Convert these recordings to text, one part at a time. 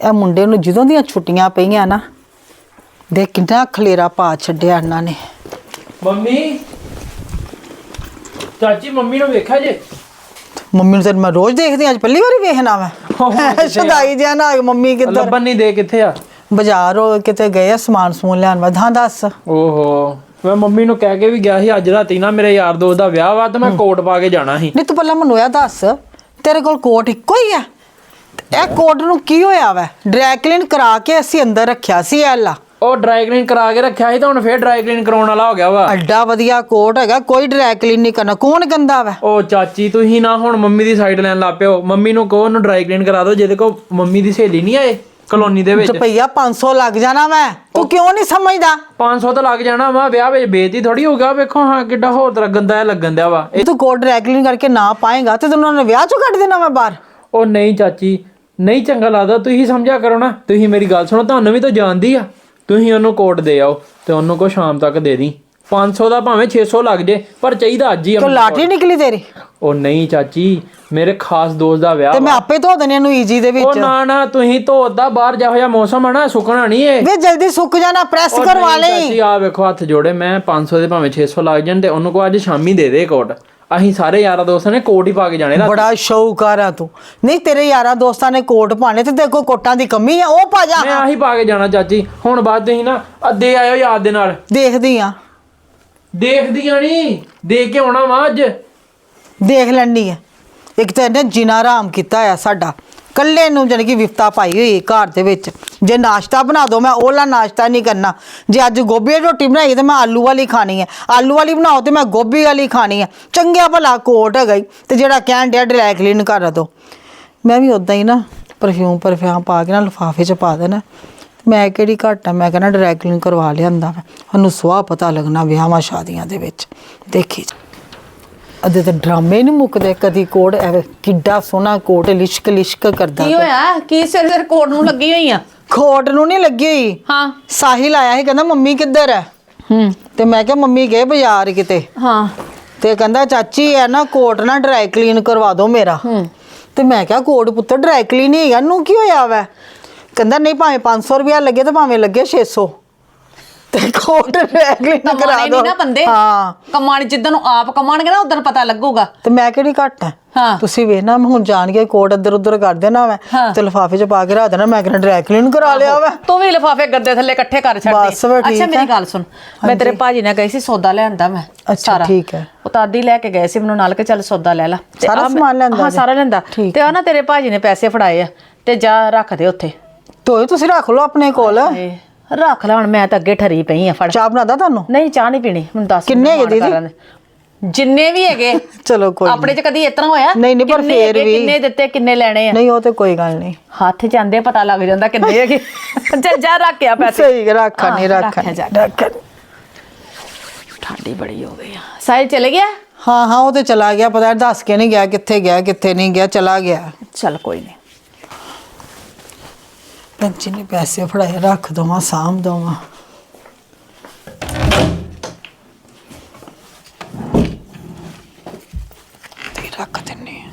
ਇਹ ਮੁੰਡੇ ਨੂੰ ਜਦੋਂ ਦੀਆਂ ਛੁੱਟੀਆਂ ਪਈਆਂ ਨਾ ਦੇ ਕਿੰਨਾ ਖਲੇਰਾ ਪਾ ਛੱਡਿਆ ਇਹਨਾਂ ਨੇ। ਮੰਮੀ ਚਾਚੀ ਮੰਮੀ ਨੂੰ ਵੇਖਿਆ ਜੇ? ਮੰਮੀ ਨੂੰ ਤਾਂ ਮੈਂ ਰੋਜ਼ ਦੇਖਦੀ ਹਾਂ, ਅੱਜ ਪਹਿਲੀ ਵਾਰੀ ਵੇਖਣਾ ਮੈਂ? ਸ਼ਦਾਈ ਜਿਹਾ ਨਾ ਮੰਮੀ ਕਿੱਧਰ? ਲੱਭਣ ਨਹੀਂ ਦੇ ਕਿੱਥੇ ਆ? ਬਾਜ਼ਾਰ ਉਹ ਕਿਤੇ ਗਏ ਆ ਸਮਾਨ ਸਮੂਨ ਲੈਣ ਵਾ ਹਾਂ ਦੱਸ। ਓਹੋ ਮੈਂ ਮੰਮੀ ਨੂੰ ਕਹਿ ਕੇ ਵੀ ਗਿਆ ਸੀ ਅੱਜ ਰਾਤੀ ਨਾ ਮੇਰੇ ਯਾਰ ਦੋਸਤ ਦਾ ਵਿਆਹ ਵਾ ਤੇ ਮੈਂ ਕੋਟ ਪਾ ਕੇ ਜਾਣਾ ਸੀ। ਨਹੀਂ ਤੂੰ ਪਹਿਲਾਂ ਮੈਨੂੰ ਇਹ ਦੱਸ ਤੇਰੇ ਕੋਲ ਕੋਟ ਇੱਕੋ ਹੀ ਆ? ਇਹ ਕੋਟ ਨੂੰ ਕੀ ਹੋਇਆ ਵਾ? ਡਰਾਈ ਕਲੀਨ ਕਰਾ ਕੇ ਅਸੀਂ ਅੰਦਰ ਰੱਖਿਆ ਸੀ ਐਲਾ ਉਹ ਡਰਾਈ ਕਲੀਨ ਕਰਾ ਕੇ ਰੱਖਿਆ ਸੀ ਤਾਂ ਹੁਣ ਫੇਰ ਡਰਾਈ ਕਲੀਨ ਕਰਾਉਣ ਵਾਲਾ ਹੋ ਗਿਆ ਵਾ। ਐਡਾ ਵਧੀਆ ਕੋਟ ਹੈਗਾ ਕੋਈ ਡਰਾਈ ਕਲੀਨ ਨਹੀਂ ਕਰਨਾ। ਕੌਣ ਗੰਦਾ ਵਾ? ਉਹ ਚਾਚੀ ਤੁਸੀਂ ਨਾ ਹੁਣ ਮੰਮੀ ਦੀ ਸਾਈਡ ਲੈਣ ਲੱਗ ਪਿਓ। ਮੰਮੀ ਨੂੰ ਕਹੋ ਉਹਨੂੰ ਡਰਾਈ ਕਲੀਨ ਕਰਾ ਦਿਓ ਜਿਹਦੇ ਕੋ ਮੰਮੀ ਦੀ ਸਹੇਲੀ ਨਹੀਂ ਆਏ ਕਲੋਨੀ ਦੇ ਵਿੱਚ। ਰੁਪਈਆ 500 ਲੱਗ ਜਾਣਾ ਮੈਂ ਤੂੰ ਕਿਉਂ ਨਹੀਂ ਸਮਝਦਾ? 500 ਤਾਂ ਲੱਗ ਜਾਣਾ ਵਾ ਵਿਆਹ ਵਿੱਚ ਬੇਇੱਜ਼ਤੀ ਥੋੜੀ ਹੋਊਗਾ। ਵੇਖੋ ਹਾਂ ਕਿੱਡਾ ਹੋਰ ਤਰ੍ਹਾਂ ਗੰਦਾ ਲੱਗਣ ਦਿਆ ਵਾ। ਇਹ ਤੂੰ ਕੋਟ ਡਰਾਈ ਕਲੀਨ ਕਰਕੇ ਨਾ ਪਾਏਗਾ ਤੇ ਤੈਨੂੰ ਉਹਨਾਂ ਨੇ ਵਿਆਹ ਚੋਂ ਕੱਢ ਦੇਣਾ ਮੈਂ ਬਾਹਰ। ਉਹ ਨਹੀਂ ਚਾਚੀ ਨਹੀਂ ਚੰਗਾ ਲੱਗਦਾ ਤੁਸੀਂ ਸਮਝਿਆ ਕਰੋ ਨਾ। ਤੁਸੀਂ ਮੇਰੀ ਗੱਲ ਸੁਣੋ ਤੁਹਾਨੂੰ ਵੀ ਤਾਂ ਜਾਣਦੀ ਆ। ਤੁਸੀਂ ਉਹਨੂੰ ਕੋਟ ਦੇ ਆਓ ਤੇ ਉਹਨੂੰ ਕੋ ਸ਼ਾਮ ਤੱਕ ਦੇ ਦੀ। 500 ਦਾ ਭਾਵੇਂ 600 ਲੱਗ ਜੇ ਪਰ ਚਾਹੀਦਾ ਅੱਜ ਹੀ ਮੈਨੂੰ। ਲਾਟਰੀ ਨਿਕਲੀ ਤੇਰੀ? ਉਹ ਨਹੀਂ ਚਾਚੀ ਮੇਰੇ ਖਾਸ ਦੋਸਤ ਦਾ ਵਿਆਹ ਤੇ ਮੈਂ ਆਪੇ ਧੋ ਦੇਣੇ ਇਹਨੂੰ ਈਜੀ ਦੇ ਉਹ ਵਿੱਚ। ਨਾ ਨਾ ਤੁਸੀਂ ਧੋਦਾ ਬਾਹਰ ਜਾ ਹੋਇਆ ਮੌਸਮ ਆ ਨਾ ਸੁੱਕਣਾ ਨਹੀਂ ਏ ਵੇ ਜਲਦੀ ਸੁੱਕ ਜਾਣਾ ਪ੍ਰੈਸ ਉਹ ਕਰਵਾ ਲਈ। ਚਾਚੀ ਆ ਵੇਖੋ ਹੱਥ ਜੋੜੇ ਮੈਂ 500 ਦੇ ਭਾਵੇਂ 600 ਲੱਗ ਜਾਣ ਤੇ ਉਹਨੂੰ ਕੋ ਅੱਜ ਸ਼ਾਮੀ ਦੇ ਦੇ ਕੋਟ। ਅਸੀਂ ਸਾਰੇ ਯਾਰਾਂ ਦੋਸਤਾਂ ਨੇ ਕੋਟ ਹੀ ਪਾ ਕੇ ਜਾਣੇ ਰਾਤੀ। ਬੜਾ ਸ਼ੌਕਾਰ ਆ ਤੂੰ ਨਹੀਂ ਤੇਰੇ ਯਾਰਾਂ ਦੋਸਤਾਂ ਨੇ ਕੋਟ ਪਾਣੇ ਤੇ ਦੇਖੋ ਕੋਟਾਂ ਦੀ ਕਮੀ ਆ ਉਹ ਪਾ ਜਾ। ਮੈਂ ਆਹੀ ਪਾ ਕੇ ਜਾਣਾ ਚਾਚੀ। ਹੁਣ ਬਾਅਦ ਤੁਸੀਂ ਨਾ ਅੱਦੇ ਆਇਓ ਯਾਦ ਦੇ ਨਾਲ। ਦੇਖਦੀ ਆ। ਦੇਖਦੀਆਂ ਨਹੀਂ ਦੇਖ ਕੇ ਆਉਣਾ ਵਾ ਅੱਜ। ਦੇਖ ਲੈਣੀ ਆ। ਇੱਕ ਤਾਂ ਇਹਨੇ ਜਿਨਾ ਆਰਾਮ ਕੀਤਾ ਆ ਸਾਡਾ। ਕੱਲੇ ਨੂੰ ਜਾਣੀ ਕਿ ਵਿਫਤਾ ਪਾਈ ਹੋਈ ਘਰ ਦੇ ਵਿੱਚ। ਜੇ ਨਾਸ਼ਤਾ ਬਣਾ ਦੋ, ਮੈਂ ਉਹਲਾ ਨਾਸ਼ਤਾ ਨਹੀਂ ਕਰਨਾ। ਜੇ ਅੱਜ ਗੋਭੀ ਦੀ ਰੋਟੀ ਬਣਾਈ ਤੇ ਮੈਂ ਆਲੂ ਵਾਲੀ ਖਾਣੀ ਹੈ ਆਲੂ ਵਾਲੀ ਬਣਾਓ ਤੇ ਮੈਂ ਗੋਭੀ ਵਾਲੀ ਖਾਣੀ ਹੈ ਚੰਗਿਆ ਭਲਾ ਕੋਟ ਹੈਗਾ ਈ ਤੇ ਜਿਹੜਾ ਕਹਿਣ ਡਿਆ ਡਰਾਈ ਕਲੀਨ ਕਰ ਦੋ। ਮੈਂ ਵੀ ਉਦਾਂ ਹੀ ਨਾ ਪਰਫਿਊਮ ਪਰਫਿਊਮ ਪਾ ਕੇ ਨਾ ਲਿਫਾਫੇ 'ਚ ਪਾ ਦੇਣਾ। ਮੈਂ ਕਿਹੜੀ ਘੱਟ ਆ? ਮੈਂ ਕਹਿੰਦਾ ਡਰਾਈ ਕਰਵਾ ਲਿਆਂਦਾ ਵਾ ਉਹਨੂੰ ਸੁਆਹ ਪਤਾ ਲੱਗਣਾ ਵਿਆਹਾਂ ਸ਼ਾਦੀਆਂ ਦੇ ਵਿੱਚ। ਦੇਖੀ ਜਾ। ਅਦੇ ਤੇ ਡਰਾਮੇ ਨਹੀਂ ਮੁੱਕਦੇ ਕਦੀ ਕੋਟ ਐਵੇਂ ਕਿੱਡਾ ਸੋਹਣਾ ਕੋਟ ਲਿਸ਼ਕ ਲਿਸ਼ਕ ਕਰਦਾ ਕੀ ਹੋਇਆ? ਕੀ ਸਿਰ ਸਿਰ ਕੋਟ ਨੂੰ ਲੱਗੀ ਹੋਈ ਆ? ਖੋਟ ਨੂੰ ਨਹੀਂ ਲੱਗੀ ਹੋਈ? ਹਾਂ। ਸਾਹਿਲ ਆਇਆ ਸੀ ਕਹਿੰਦਾ ਮੰਮੀ ਕਿੱਧਰ ਹੈ ਹੂੰ। ਤੇ ਮੈਂ ਕਿਹਾ ਮੰਮੀ ਗਏ ਬਾਜ਼ਾਰ ਕਿਤੇ। ਹਾਂ। ਤੇ ਕਹਿੰਦਾ ਚਾਚੀ ਐ ਨਾ ਕੋਟ ਨਾ ਡਰਾਈ ਕਲੀਨ ਕਰਵਾ ਦਿਓ ਮੇਰਾ। ਤੇ ਮੈਂ ਕਿਹਾ ਕੋਟ ਪੁੱਤਰ ਡਰਾਈ ਕਲੀਨ ਹੀ ਹੈਗਾ ਨੂੰ ਕੀ ਹੋਇਆ ਵੈ? ਕਹਿੰਦਾ ਨਹੀਂ ਭਾਵੇਂ 500 ਰੁਪਿਆ ਲੱਗੇ ਤੇ ਭਾਵੇਂ ਲੱਗੇ 600 ਤੇ ਕੋਟ ਕਲੀਨ ਕਰਾ ਕਮਾਣੇ ਨਹੀਂ ਨਾ ਬੰਦੇ। ਹਾਂ। ਕਮਾਣ ਜਿੱਦਣ ਨੂੰ ਆਪ ਕਮਾਣਗੇ ਨਾ ਉਦੋਂ ਪਤਾ ਲੱਗੂਗਾ। ਤੇ ਮੈਂ ਕਿਹੜੀ ਘੱਟ ਹੈ ਹਾਂ। ਤੁਸੀਂ ਵੇਖਣਾ ਮੈਂ ਹੁਣ ਜਾਣ ਕੇ ਕੋਟ ਇੱਧਰ ਉੱਧਰ ਕਰ ਦੇਣਾ ਮੈਂ। ਤੇ ਲਿਫਾਫੇ 'ਚ ਪਾ ਕੇ ਰੱਖ ਦੇਣਾ ਮੈਂ ਕਿਹਾ ਡਰਾਈ ਕਲੀਨ ਕਰਾ ਲਿਆ ਵਾ। ਤੂੰ ਵੀ ਲਿਫਾਫੇ ਗੱਦੇ ਥੱਲੇ ਇਕੱਠੇ ਕਰ ਛੱਡ ਬਸ ਠੀਕ ਅੱਛਾ ਹੈ। ਮੇਰੀ ਗੱਲ ਸੁਣ। ਮੈਂ ਤੇਰੇ ਭਾਜੀ ਨਾਲ ਗਈ ਸੀ ਸੌਦਾ ਲੈਂਦਾ ਮੈਂ ਅੱਛਾ, ਠੀਕ ਹੈ। ਉਹ ਤਾਂ ਆਦੀ ਲੈ ਕੇ ਗਏ ਸੀ ਮੈਨੂੰ ਨਾਲ ਕਿ ਚੱਲ ਸੌਦਾ ਲੈ ਲੈ। ਤੇ ਸਾਰਾ ਆਹ ਮੈਂ- ਸਮਾਨ ਲੈਂਦਾ ਹਾਂ ਜੀ? ਸਾਰਾ ਲੈਂਦਾ ਠੀਕ ਤੇ ਆ। ਨਾ ਤੇਰੇ ਭਾਜੀ ਨੇ ਪੈਸੇ ਫੜਾਏ ਆ ਤੇ ਜਾ ਰੱਖ ਦੇ ਉੱਥੇ। ਤੋਏ ਤੁਸੀਂ ਰੱਖ ਲਓ ਆਪਣੇ ਕੋਲ। ਰੱਖ ਲੈ ਹੁਣ ਮੈਂ ਤਾਂ ਅੱਗੇ ਠਰੀ ਪਈ ਆ ਫੜ। ਚਾਹ ਬਣਾਦਾ ਤੁਹਾਨੂੰ? ਨਹੀਂ ਚਾਹ ਨਹੀਂ ਪੀਣੀ ਮੈਨੂੰ ਦੱਸ ਕਿੰਨੇ ਹੈਗੇ ਦੀਦੀ? ਜਿੰਨੇ ਵੀ ਹੈਗੇ। ਚਲੋ ਕੋਈ ਆਪਣੇ ਚ ਕਦੀ ਇਤਨਾ ਹੋਇਆ? ਨਹੀਂ, ਨਹੀਂ, ਪਰ ਕਿੰਨੇ ਫੇਰ ਹੈਗੇ, ਵੀ। ਕਿੰਨੇ ਦਿੱਤੇ ਕਿੰਨੇ ਲੈਣੇ ਆ? ਨਹੀਂ ਉਹ ਤੇ ਕੋਈ ਗੱਲ ਨਹੀਂ। ਹੱਥ ਜਾਂਦੇ ਪਤਾ ਲੱਗ ਜਾਂਦਾ ਕਿੰਨੇ ਹੈਗੇ। ਚੱਲ ਜਾ ਰੱਖਿਆ ਪੈਸੇ। ਸਹੀ ਰੱਖਾ ਨਹੀਂ ਹਾਂ, ਰੱਖਾ ਰੱਖਿਆ। ਠੰਡੀ ਬੜੀ ਹੋ ਗਈ ਆ। ਸਾਹਿਲ ਚਲੇ ਗਿਆ? ਹਾਂ ਹਾਂ ਉਹ ਤੇ ਚਲਾ ਗਿਆ ਪਤਾ ਦੱਸ ਕੇ ਨਹੀਂ ਗਿਆ ਕਿੱਥੇ ਗਿਆ ਕਿੱਥੇ ਨਹੀਂ ਗਿਆ ਚਲਾ ਗਿਆ। ਚੱਲ ਕੋਈ ਨਹੀਂ। ਪੰਚੀ ਨੇ ਪੈਸੇ ਫੜਾਏ, ਰੱਖ ਦਵਾਂ, ਸਾਂਭ ਦਵਾਂ। ਤੇ ਰੱਖ ਦਿੰਨੇ ਆ।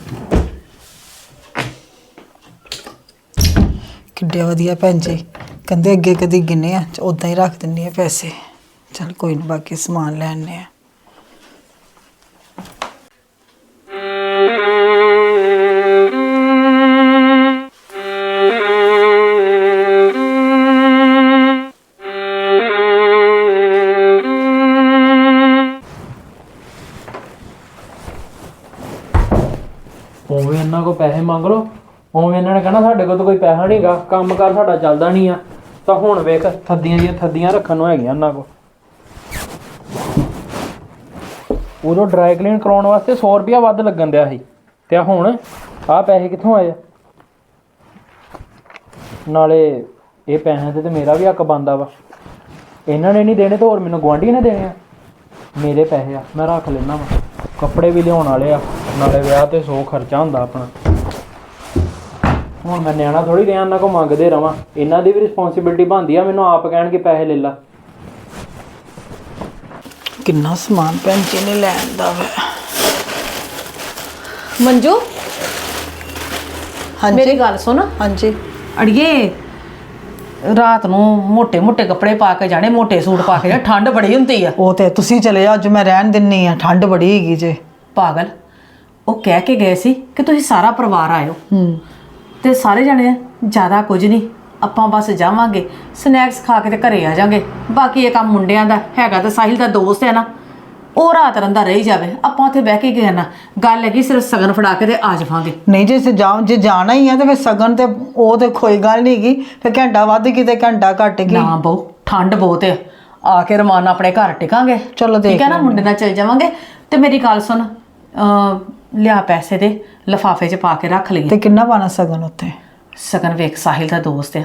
ਕਿੱਡੇ ਵਧੀਆ ਭੈਣ ਜੀ। ਕਹਿੰਦੇ ਅੱਗੇ ਕਦੀ ਗਿਣੇ ਆ ਉਦਾਂ ਹੀ ਰੱਖ ਦਿੰਨੇ ਆ ਪੈਸੇ। ਚਲ ਕੋਈ ਨਹੀਂ ਬਾਕੀ ਸਮਾਨ ਲੈਣੇ ਆ। ਪੈਸੇ ਮੰਗ ਲਓ। ਉਵੇਂ ਇਹਨਾਂ ਨੇ ਕਹਿਣਾ, ਸਾਡੇ ਕੋਲ ਤਾਂ ਕੋਈ ਪੈਸਾ ਨਹੀਂਗਾ ਕੰਮ ਕਾਰ ਸਾਡਾ ਚੱਲਦਾ ਨਹੀਂ ਆ। ਤਾਂ ਹੁਣ ਵੇਖ, ਥੱਦੀਆਂ ਦੀਆਂ ਥੱਦੀਆਂ ਰੱਖਣ ਨੂੰ ਹੈਗੀਆਂ ਇਹਨਾਂ ਕੋ ਉਦੋਂ ਡਰਾਈ ਕਲੀਨ ਕਰਾਉਣ ਵਾਸਤੇ 100 ਰੁਪਿਆ ਵੱਧ ਲੱਗਣ ਦਿਆ ਸੀ। ਤੇ ਹੁਣ, ਆਹ ਪੈਸੇ ਕਿੱਥੋਂ ਆਏ ਨਾਲੇ ਇਹ ਪੈਸਿਆਂ ਤੇ ਤੇ ਮੇਰਾ ਵੀ ਹੱਕ ਬੰਦਾ ਵਾ। ਇਹਨਾਂ ਨੇ ਨਹੀਂ ਦੇਣੇ ਤਾਂ ਹੋਰ ਮੈਨੂੰ ਗੁਆਂਢੀ ਨੇ ਦੇਣੇ ਆ। ਮੇਰੇ ਪੈਸੇ ਆ, ਮੈਂ ਰੱਖ ਲੈਣਾ ਵਾ। ਕੱਪੜੇ ਵੀ ਲਿਆਉਣ ਵਾਲੇ ਆ, ਨਾਲੇ ਵਿਆਹ ਤੇ 100 ਖਰਚਾ ਹੁੰਦਾ ਆਪਣਾ। ਹੁਣ ਮੈਂ ਨਿਆਣਾ ਥੋੜੀ ਰਿਹਾ ਇਹਨਾਂ ਕੋ ਮੰਗਦੇ ਰਵਾਂ। ਇਹਨਾਂ ਦੀ ਵੀ ਰਿਸਪੌਂਸਿਬਿਲਟੀ ਬਣਦੀ ਆ ਮੈਨੂੰ ਆਪ ਕਹਿਣਗੇ ਪੈਸੇ ਲੈ ਲਾ। ਕਿੰਨਾ ਸਮਾਨ ਭੈਣ ਨੇ ਲੈਣ ਦਾ ਵਾ। ਮੰਜੂ? ਮੇਰੀ ਗੱਲ ਸੁਣ। ਹਾਂਜੀ। ਅੜੀਏ ਰਾਤ ਨੂੰ ਮੋਟੇ ਮੋਟੇ ਕੱਪੜੇ ਪਾ ਕੇ ਜਾਣੇ ਮੋਟੇ ਸੂਟ ਪਾ ਕੇ ਜਾਣੇ ਠੰਡ ਬੜੀ ਹੁੰਦੀ ਆ। ਉਹ ਤੇ ਤੁਸੀਂ ਚਲੇ ਜਾਓ ਅੱਜ ਮੈਂ ਰਹਿਣ ਦਿੰਨੀ ਆ ਠੰਡ ਬੜੀ ਹੈਗੀ ਜੇ। ਪਾਗਲ ਉਹ ਕਹਿ ਕੇ ਗਏ ਸੀ ਕਿ ਤੁਸੀਂ ਸਾਰਾ ਪਰਿਵਾਰ ਆਇਓ। ਹੂੰ। ਤੇ ਸਾਰੇ ਜਣੇ ਜ਼ਿਆਦਾ ਕੁਝ ਨਹੀਂ। ਆਪਾਂ ਬਸ ਜਾਵਾਂਗੇ ਸਨੈਕਸ ਖਾ ਕੇ ਤੇ ਘਰੇ ਆ ਜਾਾਂਗੇ। ਬਾਕੀ ਇਹ ਕੰਮ ਮੁੰਡਿਆਂ ਦਾ ਹੈਗਾ ਤਾਂ ਸਾਹਿਲ ਦਾ ਦੋਸਤ ਹੈ ਨਾ। ਉਹ ਰਾਤ ਰੰਦਾ ਰਹੀ ਜਾਵੇ ਆਪਾਂ ਉੱਥੇ ਬਹਿ ਕੇ ਗਏ ਨਾ ਗੱਲ ਹੈਗੀ ਸਿਰਫ ਸਗਨ ਫੜਾ ਕੇ ਤੇ ਆ ਜਾਵਾਂਗੇ। ਨਹੀਂ ਜੇ ਜਾ ਜੇ ਜਾਣਾ ਹੀ ਆ ਤੇ ਫਿਰ ਸਗਨ ਤੇ ਉਹ ਤੇ ਕੋਈ ਗੱਲ ਨਹੀਂ ਗਈ ਫਿਰ ਘੰਟਾ ਵੱਧ ਗਈ ਤੇ ਘੰਟਾ ਘਟ ਗਈ ਨਾ ਬਹੁ ਠੰਡ ਬਹੁਤ ਹੈ ਆ ਕੇ ਰਮਾਨ ਆਪਣੇ ਘਰ ਟਿਕਾਂਗੇ। ਚਲੋ ਦੇਖ ਠੀਕ ਹੈ ਨਾ ਮੁੰਡੇ ਨਾਲ ਚੱਲ ਜਾਵਾਂਗੇ। ਤੇ ਮੇਰੀ ਗੱਲ ਸੁਣ ਅ ਲਿਆ ਪੈਸੇ ਦੇ ਲਫਾਫੇ 'ਚ ਪਾ ਕੇ ਰੱਖ ਲਈਏ। ਤੇ ਕਿੰਨਾ ਪਾਣਾ ਸਗਨ ਉੱਤੇ ਸਗਨ ਵੇਖ ਸਾਹਿਲ ਦਾ ਦੋਸਤ ਆ।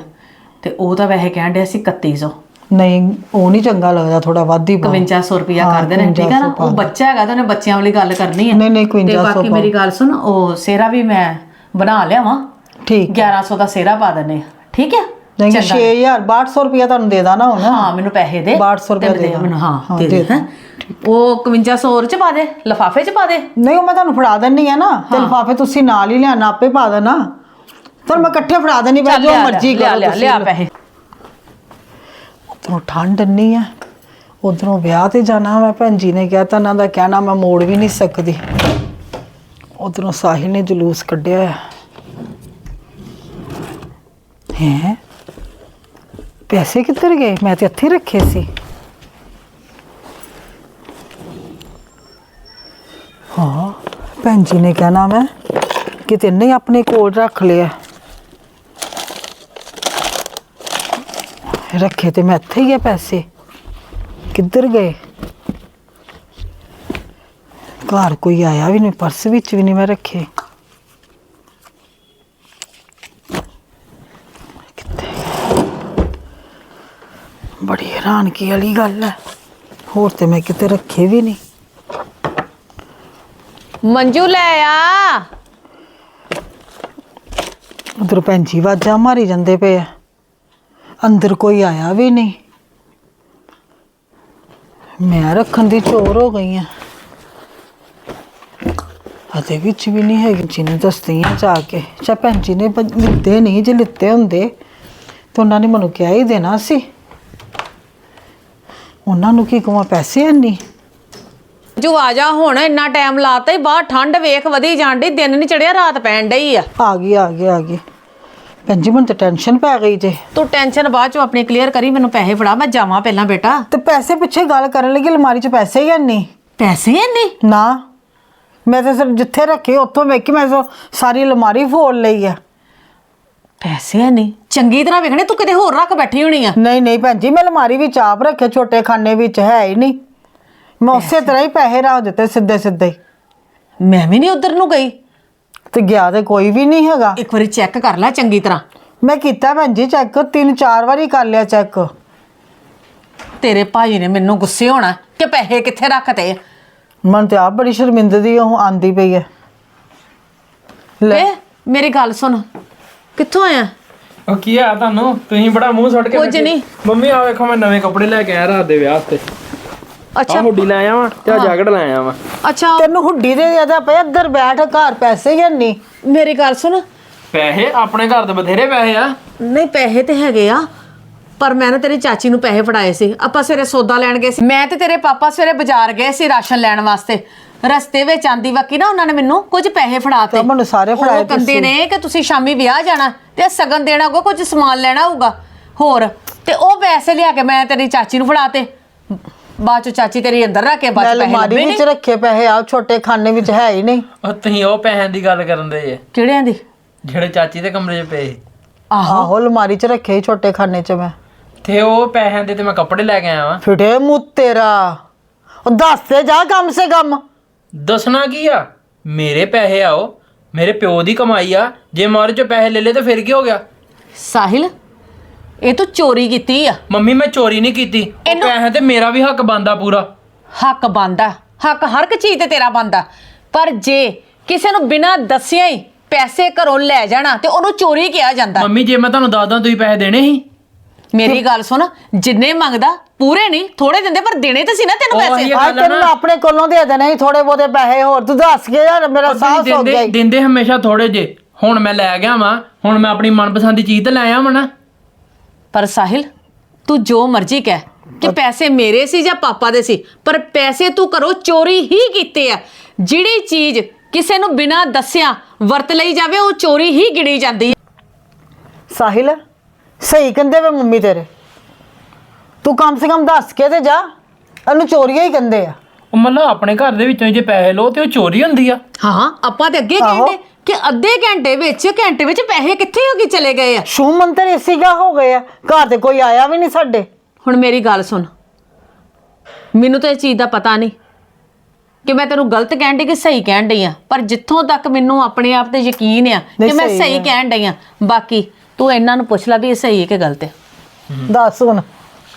ਤੇ ਉਹ ਤਾਂ ਵੈਸੇ ਕਹਿਣ ਡਿਆ ਸੀ 3100 ਨਹੀਂ ਉਹ ਨਹੀਂ ਚੰਗਾ ਲੱਗਦਾ ਥੋੜਾ ਵੱਧ ਹੀ ਪਾ 5100 ਰੁਪਿਆ ਹਾਂ, ਕਰਦੇ ਨੇ ਠੀਕ ਹੈ ਨਾ? 5100 ਉਹ ਬੱਚਾ ਹੈਗਾ ਤਾਂ ਉਹਨੇ ਬੱਚਿਆਂ ਵਾਲੀ ਗੱਲ ਕਰਨੀ ਹੈ ਨਹੀਂ, ਨਹੀਂ, 5100 ਤੇ ਬਾਕੀ ਮੇਰੀ ਗੱਲ ਸੁਣ ਉਹ ਸੇਰਾ ਵੀ ਮੈਂ ਬਣਾ ਲਿਆਵਾਂ ਠੀਕ 1100 ਦਾ ਸੇਰਾ ਪਾ ਦਿੰਨੇ ਠੀਕ ਹੈ ਨਹੀਂ ਚੰਗਾ। 6000 6200 ਰੁਪਇਆ ਤੁਹਾਨੂੰ ਦੇ ਦਾਂ ਨਾ ਹੁਣ। ਹਾਂ ਮੈਨੂੰ ਪੈਸੇ ਦੇ। 1200 ਤੇ ਰੁਪਇਆ ਦੇ ਦੇ ਮੈਨੂੰ ਹਾਂ ਹਾਂ, ਦੇ ਦੇ ਦੇ। ਹੈਂ। ਉਹ 5100 ਚ ਪਾ ਦੇ ਲਫਾਫੇ ਚ ਪਾ ਦੇ। ਨਹੀਂ ਉਹ ਮੈਂ ਤੁਹਾਨੂੰ ਫੜਾ ਦਿੰਨੀ ਆ ਨਾ ਤੇ ਲਿਫਾਫੇ ਤੁਸੀਂ ਨਾਲ ਹੀ ਲਿਆਣਾ ਆਪੇ ਪਾ ਦੇਣਾ। ਤੁਹਾਨੂੰ ਮੈਂ ਇਕੱਠੇ ਫੜਾ ਦੇਣੀ ਬਈ ਜੋ ਮਰਜ਼ੀ ਕਰੋ ਲਿਆ ਤੁਸੀਂ ਲਿਆ ਪੈਸੇ। ਉਧਰੋਂ ਠੰਡ ਇੰਨੀ ਆ ਉਧਰੋਂ ਵਿਆਹ ਤੇ ਜਾਣਾ ਮੈਂ ਭੈਣ ਜੀ ਨੇ ਕਿਹਾ ਤਾਂ ਇਹਨਾਂ ਦਾ ਕਹਿਣਾ ਮੈਂ ਮੋੜ ਵੀ ਨਹੀਂ ਸਕਦੀ। ਉਧਰੋਂ ਸਾਹਿਲ ਨੇ ਜਲੂਸ ਕੱਢਿਆ ਹੈ ਹੈ? ਪੈਸੇ ਕਿੱਧਰ ਗਏ? ਮੈਂ ਤੇ ਇੱਥੇ ਰੱਖੇ ਸੀ। ਹਾਂ, ਭੈਣ ਜੀ ਨੇ ਕਹਿਣਾ ਮੈਂ ਕਿ ਤੈਨੇ ਆਪਣੇ ਕੋਲ ਰੱਖ ਲਿਆ ਰੱਖੇ ਤੇ ਮੈਂ ਇੱਥੇ ਹੀ ਆ ਪੈਸੇ। ਕਿੱਧਰ ਗਏ? ਘਰ ਕੋਈ ਆਇਆ ਵੀ ਨਹੀਂ, ਪਰਸ ਵਿੱਚ ਵੀ ਨਹੀਂ ਮੈਂ ਰੱਖੇ। ਬੜੀ ਹੈਰਾਨਗੀ ਵਾਲੀ ਗੱਲ ਹੈ। ਹੋਰ ਤੇ ਮੈਂ ਕਿਤੇ ਰੱਖੇ ਵੀ ਨਹੀਂ। ਮੰਜੂ ਲੈ ਆ। ਉਧਰ ਭੈਣ ਜੀ ਵਾਜਾਂ ਮਾਰੀ ਜਾਂਦੇ ਪਏ ਆ। ਅੰਦਰ ਕੋਈ ਆਇਆ ਵੀ ਨਹੀਂ। ਮੈਂ ਰੱਖਣ ਦੀ ਚੋਰ ਹੋ ਗਈ ਆ। ਅਦੇ ਵਿੱਚ ਵੀ ਨਹੀਂ ਹੈਗੀ ਜਿਹਨੂੰ ਦੱਸਦੀ ਆ ਜਾ ਕੇ। ਚਾ ਭੈਣ ਨੇ ਲਿੱਤੇ ਨਹੀਂ, ਜੇ ਲਿੱਤੇ ਹੁੰਦੇ ਤੇ ਉਹਨਾਂ ਨੇ ਮੈਨੂੰ ਕਿਹਾ ਹੀ ਦੇਣਾ ਸੀ। ਉਹਨਾਂ ਨੂੰ ਕੀ ਕਹਾਂ ਪੈਸੇ ਹੈ ਨਹੀਂ ਜੋ ਆ ਜਾ ਹੁਣ ਇੰਨਾ ਟਾਈਮ ਲਾਤਾ ਹੀ ਬਾਹਰ ਠੰਡ ਵੇਖ ਵਧੀ ਜਾਣ ਡਈ ਦਿਨ ਨਹੀਂ ਚੜਿਆ ਰਾਤ ਪੈਣ ਡਈ ਆ। ਆ ਗਈ ਆ ਗਈ ਆ ਗਈ। ਭੈਣ ਜੀ ਮੈਨੂੰ ਤਾਂ ਟੈਨਸ਼ਨ ਪੈ ਗਈ ਜੇ ਤੂੰ ਟੈਨਸ਼ਨ ਬਾਅਦ ਚੋਂ ਆਪਣੀ ਕਲੀਅਰ ਕਰੀ ਮੈਨੂੰ ਪੈਸੇ ਫੜਾ ਮੈਂ ਜਾਵਾਂ ਪਹਿਲਾਂ ਬੇਟਾ। ਤੇ ਪੈਸੇ ਪਿੱਛੇ ਗੱਲ ਕਰਨ ਲੱਗੀ ਅਲਮਾਰੀ 'ਚ ਪੈਸੇ ਹੀ ਨਹੀਂ। ਪੈਸੇ ਨਹੀਂ? ਨਾ। ਮੈਂ ਤਾਂ ਸਿਰ ਜਿੱਥੇ ਰੱਖੇ ਉੱਥੋਂ ਵੇਖ ਕੇ ਮੈਂ ਤਾਂ ਸਾਰੀ ਅਲਮਾਰੀ ਫੋਲ ਲਈ ਆ। ਪੈਸੇ ਨਹੀਂ? ਚੰਗੀ ਤਰ੍ਹਾਂ ਵੇਖਣੇ ਤੂੰ ਕਿਤੇ ਹੋਰ ਰੱਖ ਬੈਠੀ ਹੋਣੀ ਆ। ਨਹੀਂ ਨਹੀਂ ਭੈਣ ਜੀ ਮੈਂ ਅਲਮਾਰੀ ਵਿੱਚ ਆਪ ਰੱਖੇ ਛੋਟੇ ਖਾਨੇ ਵਿੱਚ ਹੈ ਹੀ ਨਹੀਂ। ਮੈਂ ਉਸੇ ਤਰ੍ਹਾਂ ਹੀ ਪੈਸੇ ਰੱਖ ਦਿੱਤੇ ਸਿੱਧੇ ਸਿੱਧੇ। ਮੈਂ ਵੀ ਨਹੀਂ ਉਧਰ ਨੂੰ ਗਈ। ਤੇ ਗਿਆ ਤੇ ਕੋਈ ਵੀ ਨਹੀਂ ਹੈਗਾ। ਇੱਕ ਵਾਰੀ ਚੈੱਕ ਕਰ ਲੈ ਚੰਗੀ ਤਰ੍ਹਾਂ। ਮੈਂ ਕੀਤਾ ਭੈਣ ਜੀ ਚੈੱਕ ਤਿੰਨ ਚਾਰ ਵਾਰੀ ਕਰ ਲਿਆ ਚੈੱਕ। ਤੇਰੇ ਭਾਈ ਨੇ ਮੈਨੂੰ ਗੁੱਸੇ ਹੋਣਾ ਕਿ ਪੈਸੇ ਕਿੱਥੇ ਰੱਖਤੇ ਮਨ ਤੇ ਆਪ ਬੜੀ ਸ਼ਰਮਿੰਦਗੀ ਉਹ ਆਂਦੀ ਪਈ ਹੈ ਲੈ। ਏ ਮੇਰੀ ਗੱਲ ਸੁਣ। ਕਿੱਥੋਂ ਆਇਆ? ਉਹ ਕੀ ਆ ਤੁਹਾਨੂੰ? ਤੁਸੀਂ ਬੜਾ ਮੂੰਹ ਸੁੱਟ ਕੇ ਕੁਝ ਬੈਠੇ। ਨਹੀਂ। ਮੰਮੀ ਆ ਵੇਖੋ ਮੈਂ ਨਵੇਂ ਕੱਪੜੇ ਲੈ ਕੇ ਆਇਆ ਰਾਤ ਦੇ ਵਿਆਹ ਤੇ। ਅੱਛਾ ਆ ਹੁੱਡੀ ਲੈ ਆਇਆ ਵਾਂ ਤੇ ਆ ਜੈਕਟ ਲੈ ਆਇਆ ਵਾਂ। ਅੱਛਾ। ਤੈਨੂੰ ਹੁੱਡੀ ਦੇ ਦਿਆਦਾ ਪਏ ਅੰਦਰ ਬੈਠ ਘਰ ਪੈਸੇ ਹੀ ਨਹੀਂ ਮੇਰੀ ਗੱਲ ਸੁਣ। ਪੈਸੇ? ਆਪਣੇ ਘਰ ਦੇ ਬਥੇਰੇ ਪੈਸੇ ਆ। ਨਹੀਂ ਪੈਸੇ ਤੇ ਹੈਗੇ ਆ ਪਰ ਮੈਂ ਨਾ ਤੇਰੀ ਚਾਚੀ ਨੂੰ ਪੈਸੇ ਫੜਾਏ ਸੀ। ਆਪਾਂ ਸਵੇਰੇ ਸੌਦਾ ਲੈਣ ਗਏ ਸੀ। ਮੈਂ ਤੇ ਤੇਰੇ ਪਾਪਾ ਸਵੇਰੇ ਬਾਜ਼ਾਰ ਗਏ ਸੀ ਰਾਸ਼ਨ ਲੈਣ ਵਾਸਤੇ। ਰਸਤੇ ਵਿੱਚ ਆਂਦੀ ਵਕੀ ਨਾ ਉਹਨਾਂ ਨੇ ਮੈਨੂੰ ਕੁਝ ਪੈਸੇ ਫੜਾਤੇ। ਤਾਂ ਮੈਨੂੰ ਸਾਰੇ ਫੜਾਏ ਉਹ ਕਹਿੰਦੇ। ਨੇ ਕਿ ਤੁਸੀਂ ਸ਼ਾਮੀ ਵਿਆਹ ਜਾਣਾ ਤੇ ਸਗਨ ਦੇਣਾ ਹੋਊਗਾ ਕੁਝ ਸਮਾਨ ਲੈਣਾ ਹੋਊਗਾ। ਹੋਰ ਤੇ ਉਹ ਪੈਸੇ ਲਿਆ ਕੇ ਮੈਂ ਤੇਰੀ ਚਾਚੀ ਨੂੰ ਫੜਾਤੇ। ਬਾਅਦ ਚ ਚਾਚੀ ਤੇਰੀ ਅੰਦਰ ਰੱਖ ਕੇ ਬਾਅਦ ਚ ਪੈਸੇ ਅਲਮਾਰੀ ਲੱਭੇ ਵਿੱਚ ਰੱਖੇ ਪੈਸੇ ਆ ਛੋਟੇ ਖਾਨੇ ਵਿੱਚ ਹੈ ਹੀ ਨਹੀਂ। ਉਹ ਤੁਸੀਂ ਉਹ ਪੈਸਿਆਂ ਦੀ ਗੱਲ ਕਰਨ ਦੇ ਜੇ। ਕਿਹੜਿਆਂ ਦੀ? ਜਿਹੜੇ ਚਾਚੀ ਦੇ ਕਮਰੇ 'ਚ ਪਏ ਆਹੋ। ਆਹੋ ਅਲਮਾਰੀ 'ਚ ਰੱਖੇ ਸੀ ਛੋਟੇ ਖਾਨੇ 'ਚ ਮੈਂ। ਤੇ ਉਹ ਪੈਸਿਆਂ ਦੇ ਤੇ ਮੈਂ ਕੱਪੜੇ ਲੈ ਕੇ ਆਇਆ ਵਾਂ। ਫਿਟੇ ਮੂੰਹ ਤੇਰਾ। ਉਹ ਦੱਸ ਤੇ ਜਾ ਕਮ ਸੇ ਕਮ ਦੱਸਣਾ ਕੀ ਆ? ਮੇਰੇ ਪੈਸੇ ਆਓ ਮੇਰੇ ਪਿਓ ਦੀ ਕਮਾਈ ਆ। ਜੇ ਮਾਰੇ ਚੋਂ ਪੈਸੇ ਲੈ ਲਏ ਤਾਂ ਫਿਰ ਕੀ ਹੋ ਗਿਆ? ਸਾਹਿਲ ਇਹ ਤੂੰ ਚੋਰੀ ਕੀਤੀ ਆ। ਮੰਮੀ ਮੈਂ ਚੋਰੀ ਨਹੀਂ ਕੀਤੀ। ਉਹ ਇਹਨੂੰ- ਪੈਸੇ ਤੇ ਮੇਰਾ ਵੀ ਹੱਕ ਬੰਦਾ ਪੂਰਾ। ਹੱਕ ਬੰਦਾ ਹੱਕ ਹਰ ਇੱਕ ਚੀਜ਼ ਤੇ ਤੇਰਾ ਬੰਦਾ ਪਰ ਜੇ ਕਿਸੇ ਨੂੰ ਬਿਨਾਂ ਦੱਸਿਆ ਹੀ ਪੈਸੇ ਘਰੋਂ ਲੈ ਜਾਣਾ ਤੇ ਉਹਨੂੰ ਚੋਰੀ ਕਿਹਾ ਜਾਂਦਾ। ਮੰਮੀ ਜੇ ਮੈਂ ਤੁਹਾਨੂੰ ਦੱਸਦਾ ਤੁਸੀਂ ਪੈਸੇ ਦੇਣੇ ਸੀ? ਮੇਰੀ ਗੱਲ ਸੁਣ ਜਿੰਨੇ ਮੰਗਦਾ ਪੂਰੇ ਨਹੀਂ ਥੋੜੇ ਦਿੰਦੇ ਪਰ ਦੇਣੇ ਤਾਂ ਸੀ ਨਾ ਤੈਨੂੰ ਉਹ ਪੈਸੇ। ਆ ਗੱਲ ਆ ਤੈਨੂੰ ਨਾ। ਆਪਣੇ ਕੋਲੋਂ ਦੇ ਦੇਣੇ ਸੀ ਥੋੜੇ ਬਹੁਤੇ ਪੈਸੇ ਹੋਰ ਤੂੰ ਦੱਸ ਕੇ ਯਾਰ ਮੇਰਾ ਸਾਹ ਤੁਸੀਂ ਸੌ ਗਿਆ ਦਿੰਦੇ ਈ। ਦਿੰਦੇ ਹਮੇਸ਼ਾ ਥੋੜੇ ਜੇ। ਹੁਣ ਮੈਂ ਲੈ ਗਿਆ ਵਾਂ ਹੁਣ ਮੈਂ ਆਪਣੀ ਮਨਪਸੰਦ ਦੀ ਚੀਜ਼ ਤੇ ਲੈ ਆਵਾਂ ਨਾ। ਪਰ ਸਾਹਿਲ ਤੂੰ ਜੋ ਮਰਜ਼ੀ ਕਹਿ ਕਿ ਪੈਸੇ ਮੇਰੇ ਸੀ ਜਾਂ ਪਾਪਾ ਦੇ ਸੀ ਪਰ ਪੈਸੇ ਤੂੰ ਘਰੋਂ ਚੋਰੀ ਹੀ ਕੀਤੇ ਆ। ਜਿਹੜੀ ਚੀਜ਼ ਕਿਸੇ ਨੂੰ ਬਿਨਾਂ ਦੱਸਿਆ ਵਰਤ ਲਈ ਜਾਵੇ ਉਹ ਚੋਰੀ ਹੀ ਗਿਣੀ ਜਾਂਦੀ ਹੈ ਸਾਹਿਲ ਸਹੀ ਕਹਿੰਦੇ ਵੇ ਮੰਮੀ ਤੇਰੇ। ਤੂੰ ਕਮ ਸੇ ਕਮ ਦੱਸ ਕੇ ਤੇ ਜਾ ਇਹਨੂੰ ਚੋਰੀਆਂ ਹੀ ਕਹਿੰਦੇ ਆ। ਉਹ ਮਤਲਬ ਆਪਣੇ ਘਰ ਦੇ ਵਿੱਚੋਂ ਜੇ ਪੈਸੇ ਲੋ ਤੇ ਉਹ ਚੋਰੀ ਹੁੰਦੀ ਆ। ਹਾਂ ਆਪਾਂ ਤੇ ਅੱਗੇ ਆਹੋ। ਕਹਿੰਦੇ। ਕਿ ਅੱਧੇ ਘੰਟੇ ਵਿੱਚ ਘੰਟੇ ਵਿੱਚ ਪੈਸੇ ਕਿੱਥੇ ਹੋ ਗਏ ਚਲੇ ਗਏ ਆ? ਸ਼ੂ ਮੰਤਰ ਇਸੀ ਗਾ ਹੋ ਗਏ ਆ। ਘਰ ਤੇ ਕੋਈ ਆਇਆ ਵੀ ਨਹੀਂ ਸਾਡੇ। ਹੁਣ ਮੇਰੀ ਗੱਲ ਸੁਣ। ਮੈਨੂੰ ਤਾਂ ਇਹ ਚੀਜ਼ ਦਾ ਪਤਾ ਨਹੀਂ ਕਿ ਮੈਂ ਤੈਨੂੰ ਗਲਤ ਕਹਿਣ ਡਈ ਕਿ ਸਹੀ ਕਹਿਣ ਡਈ ਆ। ਪਰ ਜਿੱਥੋਂ ਤੱਕ ਮੈਨੂੰ ਆਪਣੇ ਆਪ ਤੇ ਯਕੀਨ ਆ ਕਿ ਨਹੀਂ, ਮੈਂ ਸਹੀ ਸਹੀ ਆ। ਕਹਿਣ ਡਈ ਆ। ਬਾਕੀ ਤੂੰ ਇਹਨਾਂ ਨੂੰ ਪੁੱਛ ਲੈ ਵੀ ਇਹ ਸਹੀ ਹੈ ਕਿ ਗਲਤ ਹੈ। ਦੱਸ ਹੁਣ।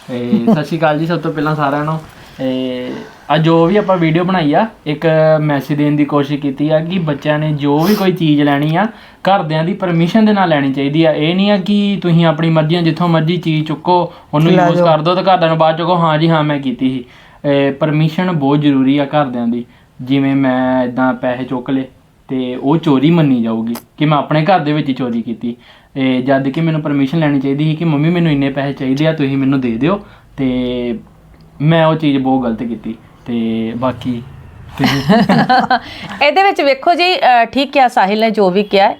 ਤੇ ਸਤਿ ਸ਼੍ਰੀ ਅਕਾਲ ਜੀ ਸਭ ਤੋਂ ਪਹਿਲਾਂ ਸਾਰਿਆਂ ਨੂੰ। ਤੇ ਅੱਜ ਜੋ ਵੀ ਆਪਾਂ ਵੀਡੀਓ ਬਣਾਈ ਆ। ਇੱਕ ਮੈਸੇਜ ਦੇਣ ਦੀ ਕੋਸ਼ਿਸ਼ ਕੀਤੀ ਆ ਕਿ ਬੱਚਿਆਂ ਨੇ ਜੋ ਵੀ ਕੋਈ ਚੀਜ਼ ਲੈਣੀ ਆ ਘਰਦਿਆਂ ਦੀ ਪਰਮਿਸ਼ਨ ਦੇ ਨਾਲ ਲੈਣੀ ਚਾਹੀਦੀ ਆ। ਇਹ ਨਹੀਂ ਆ ਕਿ ਤੁਸੀਂ ਆਪਣੀ ਮਰਜ਼ੀ ਨਾਲ ਜਿੱਥੋਂ ਮਰਜ਼ੀ ਚੀਜ਼ ਚੁੱਕੋ ਉਹਨੂੰ ਯੂਜ਼। ਕਰ ਦਿਓ ਤੇ ਘਰਦਿਆਂ ਨੂੰ ਬਾਅਦ ਚੋਂ ਕਹੋ ਹਾਂ ਜੀ ਹਾਂ ਮੈਂ ਕੀਤੀ ਸੀ। ਪਰਮਿਸ਼ਨ ਬਹੁਤ ਜ਼ਰੂਰੀ ਆ ਘਰਦਿਆਂ ਦੀ। ਜਿਵੇਂ ਮੈਂ ਇਦਾਂ ਪੈਸੇ ਚੁੱਕ ਲਏ ਤੇ ਉਹ ਚੋਰੀ ਮੰਨੀ ਜਾਊਗੀ ਕਿ ਮੈਂ ਆਪਣੇ ਘਰ ਦੇ ਵਿੱਚ ਚੋਰੀ ਕੀਤੀ। ਇਹ ਜਦ ਕਿ ਮੈਨੂੰ ਪਰਮਿਸ਼ਨ ਲੈਣੀ ਚਾਹੀਦੀ ਸੀ ਕਿ ਮੰਮੀ ਮੈਨੂੰ ਇੰਨੇ ਪੈਸੇ ਚਾਹੀਦੇ ਆ ਤੁਸੀਂ ਮੈਨੂੰ ਦੇ ਦਿਓ ਤੇ ਮੈਂ ਉਹ ਚੀਜ਼ ਬਹੁਤ ਗਲਤ ਕੀਤੀ। ਤੇ ਬਾਕੀ ਤੁਸੀਂ ਇਹਦੇ ਵਿੱਚ ਵੇਖੋ ਜੀ ਠੀਕ ਕਿਹਾ ਸਾਹਿਲ ਨੇ ਜੋ ਵੀ ਕਿਹਾ ਹੈ,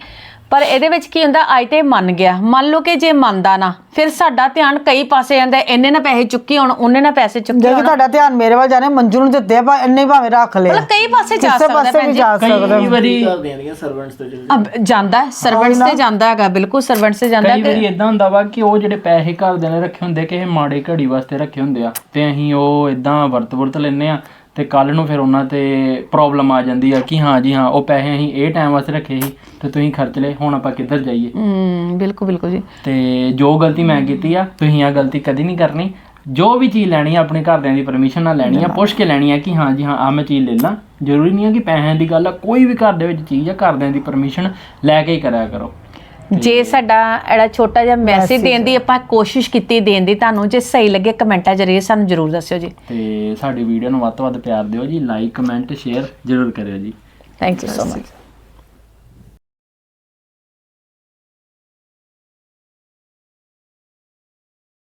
ਪਰ ਇਹਦੇ ਵਿੱਚ ਕੀ ਹੁੰਦਾ ਅੱਜ ਤੇ ਮੰਨ ਗਿਆ। ਮੰਨ ਲਓ ਕਿ ਜੇ ਮੰਨਦਾ ਨਾ ਫਿਰ ਸਾਡਾ ਧਿਆਨ ਕਈ ਪਾਸੇ ਜਾਂਦਾ। ਇੰਨੇ ਨਾ ਪੈਸੇ ਚੁੱਕੇ ਹੋਣ ਉਹਨੇ ਨਾ ਪੈਸੇ ਚੁੱਕੇ ਜੇ ਤੁਹਾਡਾ ਧਿਆਨ ਮੇਰੇ ਵੱਲ ਜਾਣੇ ਮੰਜੂ ਨੂੰ ਦਿੱਤੇ ਆ ਇੰਨੇ ਭਾਵੇਂ ਰੱਖ ਲਿਆ ਮਤਲਬ ਕਈ ਪਾਸੇ ਜਾ ਸਕਦਾ ਪਾਸੇ ਭੈਣ ਜੀ। ਕਈ ਵਾਰੀ ਅਬ ਜਾਂਦਾ ਸਰਵੈਂਟਸ ਤੇ ਜਾਂਦਾ ਹੈਗਾ ਬਿਲਕੁਲ ਸਰਵੈਂਟਸ ਤੇ ਜਾਂਦਾ ਕਈ ਕਿ ਵਾਰੀ ਇਦਾਂ ਹੁੰਦਾ ਵਾ ਕਿ ਉਹ ਜਿਹੜੇ ਪੈਸੇ ਘਰਦਿਆਂ ਨੇ ਰੱਖੇ ਹੁੰਦੇ ਕਿਸੇ ਮਾੜੇ ਘੜੀ ਵਾਸਤੇ ਰੱਖੇ ਹੁੰਦੇ ਆ ਤੇ ਅਸੀਂ ਉਹ ਇਦਾਂ ਵਰਤ ਵਰਤ ਲੈਨੇ ਆ ਤੇ ਕੱਲ ਨੂੰ ਫਿਰ ਉਹਨਾਂ ਤੇ ਪ੍ਰੋਬਲਮ ਆ ਜਾਂਦੀ ਆ ਕਿ ਹਾਂ ਜੀ ਹਾਂ ਉਹ ਪੈਸੇ ਅਸੀਂ ਇਹ ਟਾਈਮ ਵਾਸਤੇ ਰੱਖੇ ਸੀ। ਤੇ ਤੁਸੀਂ ਖਰਚ ਲਏ ਹੁਣ ਆਪਾਂ ਕਿੱਧਰ ਜਾਈਏ? ਹੂੰ ਬਿਲਕੁਲ ਬਿਲਕੁਲ ਜੀ। ਤੇ ਜੋ ਗਲਤੀ ਮੈਂ ਕੀਤੀ ਆ ਤੁਸੀਂ ਆ ਗਲਤੀ ਕਦੀ ਨਹੀਂ ਕਰਨੀ। ਜੋ ਵੀ ਚੀਜ਼ ਲੈਣੀ ਆ ਆਪਣੇ ਘਰਦਿਆਂ ਦੀ ਪਰਮਿਸ਼ਨ ਨਾਲ ਲੈਣੀ ਆ ਪੁੱਛ ਕੇ ਲੈਣੀ ਆ ਕਿ ਹਾਂ ਜੀ ਹਾਂ ਆ ਮੈਂ ਚੀਜ਼ ਲੈ ਲਾਂ। ਜ਼ਰੂਰੀ ਨਹੀਂ ਆ ਕਿ ਪੈਸਿਆਂ ਦੀ ਗੱਲ ਆ ਕੋਈ ਵੀ ਘਰ ਦੇ ਵਿੱਚ ਚੀਜ਼ ਆ ਘਰਦਿਆਂ ਦੀ ਪਰਮਿਸ਼ਨ ਲੈ ਕੇ ਹੀ ਕਰਿਆ ਕਰੋ। ਜੇ ਸਾਡਾ ਐੜਾ ਛੋਟਾ ਜਿਹਾ ਮੈਸੇਜ ਦੇਣ ਦੀ ਆਪਾਂ ਕੋਸ਼ਿਸ਼ ਕੀਤੀ ਦੇਣ ਦੀ ਤੁਹਾਨੂੰ ਜੇ ਸਹੀ ਲੱਗੇ ਕਮੈਂਟਾਂ ਜਰੀਏ ਸਾਨੂੰ ਜਰੂਰ ਦੱਸਿਓ ਜੀ। ਤੇ ਸਾਡੀ ਵੀਡੀਓ ਨੂੰ ਵੱਧ ਤੋਂ ਵੱਧ ਪਿਆਰ ਦਿਓ ਜੀ ਲਾਈਕ ਕਮੈਂਟ ਸ਼ੇਅਰ ਜ਼ਰੂਰ ਕਰਿਓ ਜੀ। Thank you so much